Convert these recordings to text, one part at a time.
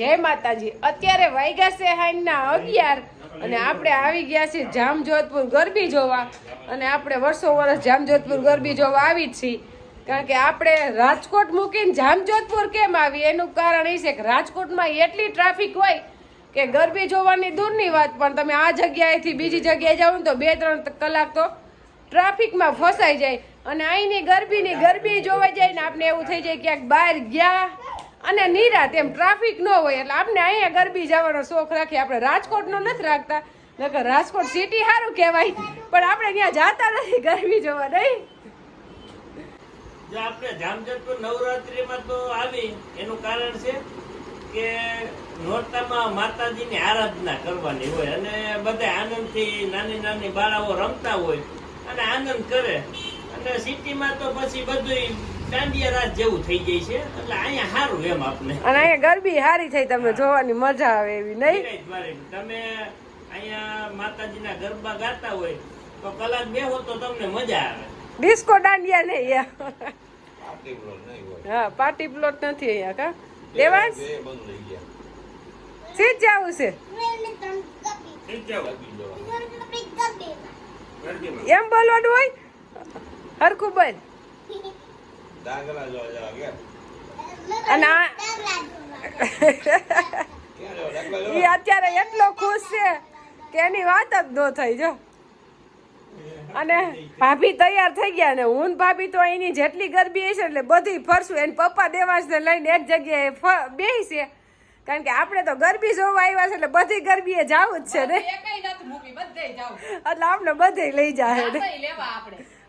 જય માતાજી. અત્યારે વાગ્યા છે હાઈના અગિયાર અને આપણે આવી ગયા છીએ જામજોધપુર ગરબી જોવા. અને આપણે વર્ષો વર્ષ જામજોધપુર ગરબી જોવા આવી છીએ. કારણ કે આપણે રાજકોટ મૂકીને જામજોધપુર કેમ આવી એનું કારણ એ છે કે રાજકોટમાં એટલી ટ્રાફિક હોય કે ગરબી જોવાની દૂરની વાત, પણ તમે આ જગ્યાએથી બીજી જગ્યાએ જાઓ ને તો બે ત્રણ કલાક તો ટ્રાફિકમાં ફસાઈ જાય. અને અહીંની ગરબીની ગરબી જોવા જાય ને આપણે એવું થઈ જાય ક્યાંક બહાર ગયા અને નિરાત એમ ટ્રાફિક ન હોય એટલે આપણે અહીંયા ગરબી જવાનો શોખ રાખીએ. આપણે રાજકોટનો નથી રાખતા. નકર રાજકોટ સિટી સારું કહેવાય. પણ આપણે ત્યાં જાતા નથી ગરબી જોવા, નહીં? આપણે જામજતપુર નવરાત્રીમાં તો આવી, એનું કારણ છે કે નોરતામાં માતાજીની આરાધના કરવાની હોય અને બધા આનંદથી નાની નાની બાળાઓ રમતા હોય અને આનંદ કરે. અને સિટીમાં તો પછી બધું દાંડિયા રાત જેવું થઈ જાય છે. એટલે અહીંયા સારું એમ આપને. અને અહીંયા ગરબી સારી થઈ તમને જોવાની મજા આવે એવી નહીં? તમે અહીંયા માતાજીના ગરબા ગાતા હોય તો કલાક બેહો તો તમને મજા આવે. ડિસ્કો દાંડિયા નહીં અહીંયા. પાર્ટી પ્લોટ નહીં હોય. હા પાર્ટી પ્લોટ નથી અહીંયા કા? દેવાંશ? બે સીટ જવું છે. એમ બોલવાનું હોય? હરખું બોલ. જોવા ગયા અને ઈ જવા અત્યારે એટલો ખુશ છે કે એની વાત જ ન થઈ જો. અને ભાભી તૈયાર થઈ ગયા ને હું ભાભી તો એની જેટલી ગરબી હશે એટલે બધી ફરશું. એને પપ્પા દેવાંશને લઈને એક જગ્યાએ બેસી છે કારણ કે આપણે તો ગરબી જોવા આવ્યા છે એટલે બધી ગરબી એ જવું જ છે ને. એટલે આપણે બધે લઈ જાય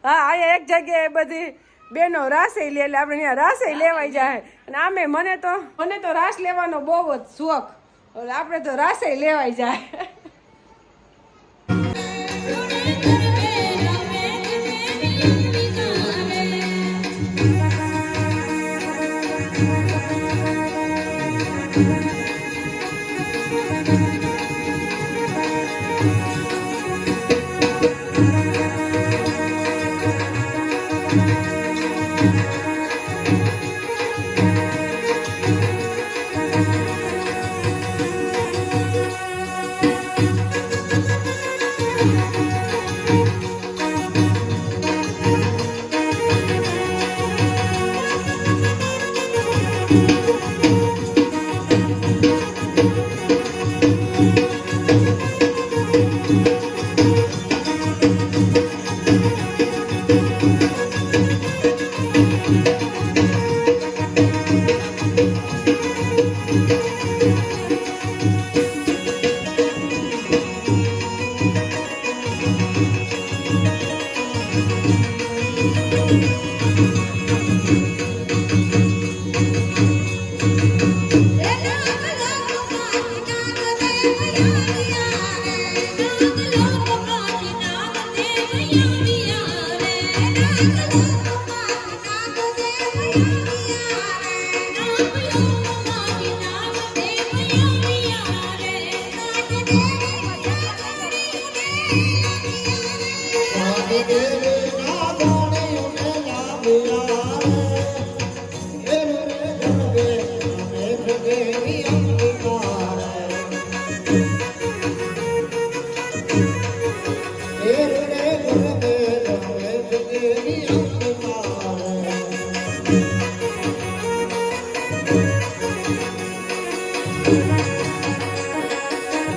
હા અહીંયા એક જગ્યાએ બધી બેનો રાસે લે એટલે આપણે અહીંયા રાસે લેવાઈ જાય. અને આમે મને તો મને તો રાસ લેવાનો બહુ જ શોખ. આપણે તો રાસે લેવાઈ જાય.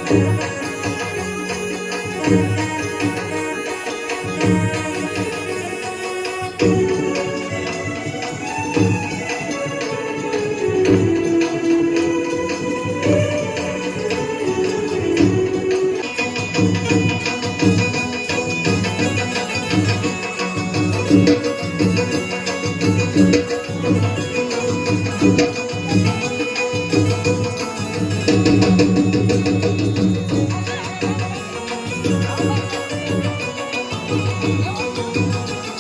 Thank you. A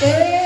Yeah.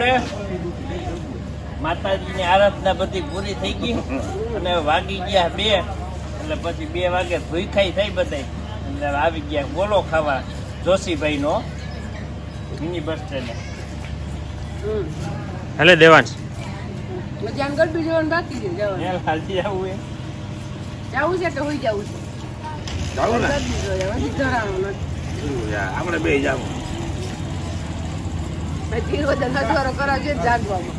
આપણે માતાજીની આરાધના બધી પૂરી થઈ ગઈ અને વાગી ગયા બે એટલે પછી બે વાગે ભૂખાઈ થઈ બધાય. એટલે આવી ગયા બોલો ખાવા જોશીભાઈ નો મિની બસ સ્ટેન્ડ હાલે દેવાંશ. ગરબી જોવાનું બાકી છે જવાનું. હાલતી આવું એ જાવું છે કે હોઈ જવું છે? જાવું ને? જોવા. આપણે બે જાવું. ધીર નજવારો કરવા છે જાગવામાં.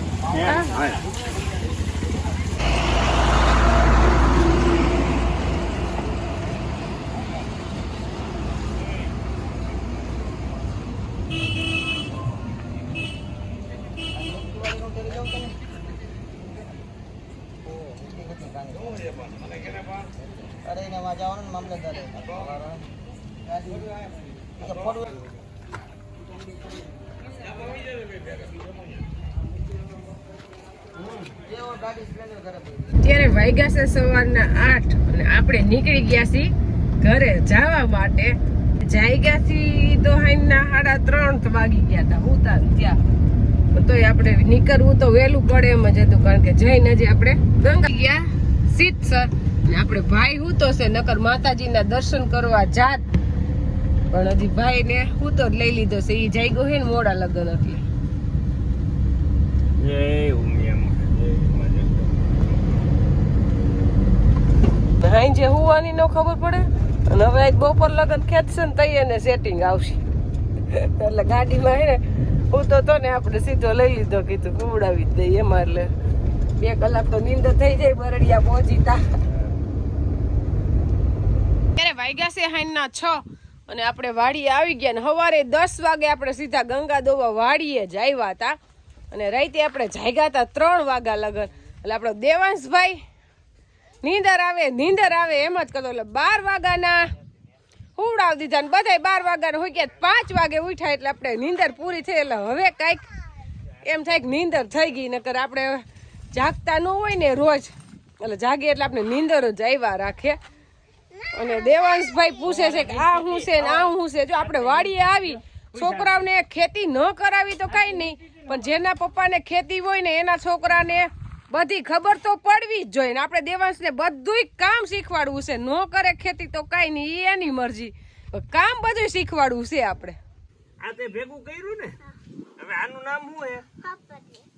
અરે એને માં જવાનું ને ફોટો અત્યારે વાગ્યા સવારના આઠ અને આપણે નીકળી ગયા છીએ ઘરે જવા માટે. જાયગાથી તો હાઈના સાડા ત્રણ વાગી ગયા હતા. ઉતાર ત્યાં. તો આપણે નીકળવું તો વહેલું પડે એમ જ હતું, કારણ કે જઈને જે આપણે ગંગા ગયા. સીતસર અને આપણે ભાઈ હું તો છે, નકર માતાજીના દર્શન કરવા જાત. પણ હજી ભાઈ ને હું તો લઈ લીધો છે. એ જાયગો હે ને મોડા લગ્ન એટલે જય ઉમિયામાં જય ઉમિયા. હાઈ જે હુવાની નો ખબર પડે? અને હવે આજ બપોર લગન ખેંચશે ને તઈ એને સેટિંગ આવશે. એટલે ગાડીમાં હે ને, હું તો તો ને આપણે સીધો લઈ લીધો કીધું કુવડાવી જ દઈએ એમાં એટલે બે કલાક તો નીંદર થઈ જાય બરડિયા પહોંચી તા ત્યારે વાગ્યા છે હાઈના છ અને આપણે વાડીએ આવી ગયા ને સવારે દસ વાગે આપણે સીધા ગંગા દોવા વાડીએ જ આવ્યા હતા. અને રાતે આપણે જાગ્યા હતા ત્રણ વાગ્યા લગન. એટલે આપણો દેવાંશભાઈ નીંદર આવે નીંદર આવે એમ જ કરતો એટલે બાર વાગ્યાના. હુવડાવી દીધા ને બધાય બાર વાગ્યાના હોય ગયા પાંચ વાગે ઉઠ્યા એટલે આપણે નીંદર પૂરી થઈ, એટલે હવે કાંઈક એમ થાય કે નીંદર થઈ ગઈ, નકર આપણે જાગતા ન હોય ને રોજ. એટલે જાગીએ એટલે આપણે નીંદર જ આવ્યા રાખે. અને દેવાંશભાઈ પૂછે છે કે આ શું છે ને આ શું છે? જો આપણે વાડીએ આવી, છોકરાઓને ખેતી ન કરાવી તો કાંઈ નહીં, પણ જેના પપ્પાને ખેતી હોય ને એના છોકરાને બધી ખબર તો પડવી જ જોઈએ ને. આપણે દેવાંશને બધુંય કામ શીખવાડવું છે. ન કરે ખેતી તો કાંઈ નહીં એની મરજી. કામ બધું શીખવાડવું છે આપણે. આ તે ભેગું કર્યું ને? હવે આનું નામ શું હે?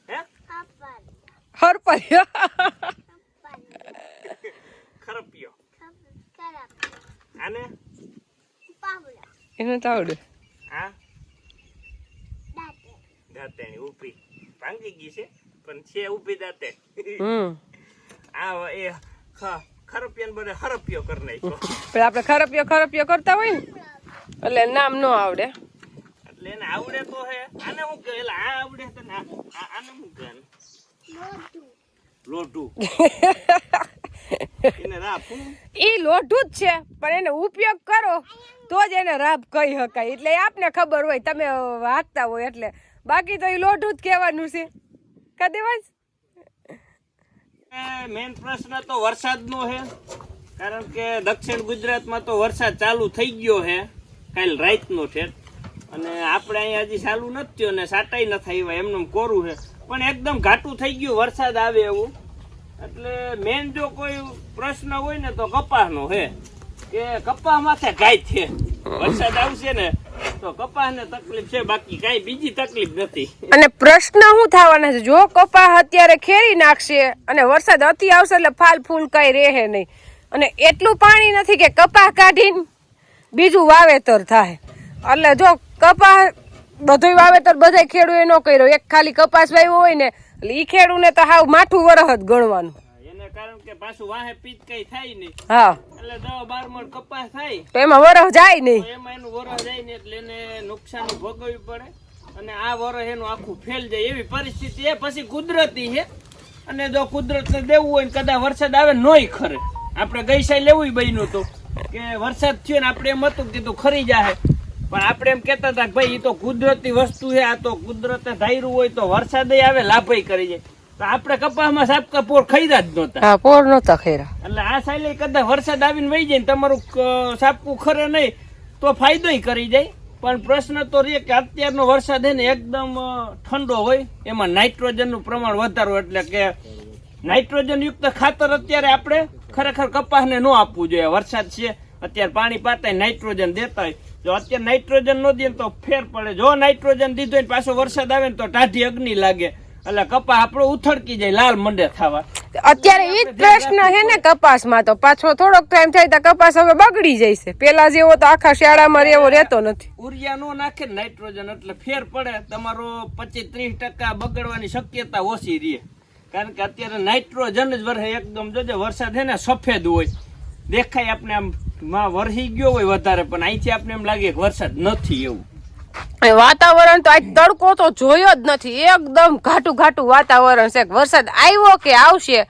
હે? હરપર્યો. ખરપિયો. આને? એને તો હા? દાંતેણી. ઉપી ભાંગી ગઈ છે? પણ છે ઊભી દાતે હમ. આ એ ખરપિયાને બધે હરપિયો કરી નાખ્યો. પણ આપણે ખરપિયો ખરપિયો કરતા હોય ને એટલે નામ ન આવડે. એટલે એને આવડે તો હે. આને હું કહે? એટલે આ આવડે તો આને હું કહે? લોઢું. ઈ લોઢું જ છે પણ એનો ઉપયોગ કરો તો જ એને રાબ કહી શકાય. એટલે આપને ખબર હોય તમે વાગતા હોય એટલે. બાકી તો એ લોઢું જ કહેવાનું છે. કા દેવાંશ મેન પ્રશ્ન તો વરસાદનો છે, કારણ કે દક્ષિણ ગુજરાતમાં તો વરસાદ ચાલુ થઈ ગયો છે, કાલ રાતનો છે. અને આપણે અહીંયા હજી ચાલુ નથી થયો ને સાટાઈ નથી આવ્યા, એમનેમ કોરું છે. પણ એકદમ ઘાટું થઈ ગયું, વરસાદ આવે એવું. એટલે મેન જો કોઈ પ્રશ્ન હોય ને તો કપાસનો છે, કે કપાસ માથે ઘાય છે. વરસાદ આવશે ને અને પ્રશ્ન શું થવાના છે? જો કપાસ અત્યારે ખેરી નાખશે અને વરસાદ અતિ આવશે એટલે ફાલ ફૂલ કઈ રહે નહીં. અને એટલું પાણી નથી કે કપાસ કાઢીને બીજું વાવેતર થાય. એટલે જો કપાસ બધું વાવેતર બધા ખેડૂએ ન કર્યો. એક ખાલી કપાસ વાવ્યો હોય ને, એટલે એ ખેડૂને તો હાવ માઠું વરહ જ ગણવાનું. કારણ કે પાછું વાહે પીત કઈ થાય નહીં. હા. એટલે દસ બાર મણ કપાસ થાય. તો એમાં વરહ જાય નહીં. એમાં એનું વરસ જાય ને એટલે એને નુકસાન ભોગવવી પડે. અને આ વરસ એનું આખું ફેલ જાય. એવી પરિસ્થિતિ એ પછી કુદરતી છે. અને જો કુદરતને દેવું હોય ને કદાચ વરસાદ આવે નોય ખરે. આપણે ગઈ સાઈ લેવું બન્યું હતું કે વરસાદ થયો ને આપણે એમ હતું કે કીધું ખરી જાહે. પણ આપણે એમ કહેતા હતા કે ભાઈ એ તો કુદરતી વસ્તુ છે. આ તો કુદરતે ધાર્યું હોય તો વરસાદ આવે લાભય કરી જાય. આપણે કપાસમાં સાપકા પોર ખરીદા જ નહોતા. હા પોર નહોતા ખેરા એટલે આ સાલે કદાચ વરસાદ આવીને વહી જાય ને તમારું સાપકું ખરે નહીં તો ફાયદોય કરી જાય. પણ પ્રશ્ન તો રે કે અત્યારનો વરસાદ હે ને એકદમ ઠંડો હોય એમાં નાઇટ્રોજનનું પ્રમાણ વધારો એટલે કે નાઇટ્રોજન યુક્ત ખાતર અત્યારે આપણે ખરેખર કપાસને ન આપવું જોઈએ. વરસાદ છે અત્યારે પાણી પાતા નાઇટ્રોજન દેતા હોય. જો અત્યારે નાઇટ્રોજન ન દે તો ફેર પડે. જો નાઇટ્રોજન દીધો હોય ને પાછો વરસાદ આવે ને તો ટાઢી અગ્નિ લાગે. એટલે કપા આપણો ઉથડકી જાય લાલ મંડે થવા અત્યારે ઈ જ પ્રશ્ન છે ને કપાસમાં તો પાછો થોડોક ટાઈમ થાય તો કપાસ હવે બગડી જશે પેલા જેવો તો આખા શિયાળામાં રેવો રહેતો નથી. ઉરિયા નો નાખે નાઇટ્રોજન એટલે ફેર પડે. તમારો પચીસ ત્રીસ ટકા બગડવાની શક્યતા ઓછી રહે. કારણ કે અત્યારે નાઇટ્રોજન જ વરસે એકદમ. જોજે વરસાદ છે ને સફેદ હોય. દેખાય આપણે આમ માં વરસી ગયો હોય વધારે પણ અહીંથી આપણે એમ લાગે કે વરસાદ નથી એવું. વાતાવરણ તો આજ તડકો તો જોયો જ નથી. એકદમ ઘાટું ઘાટું વાતાવરણ છે. વરસાદ આવ્યો કે આવશે?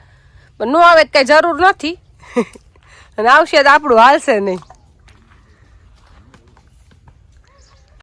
પણ ન આવે કઈ જરૂર નથી. અને આવશે તો આપણું હાલશે નહીં.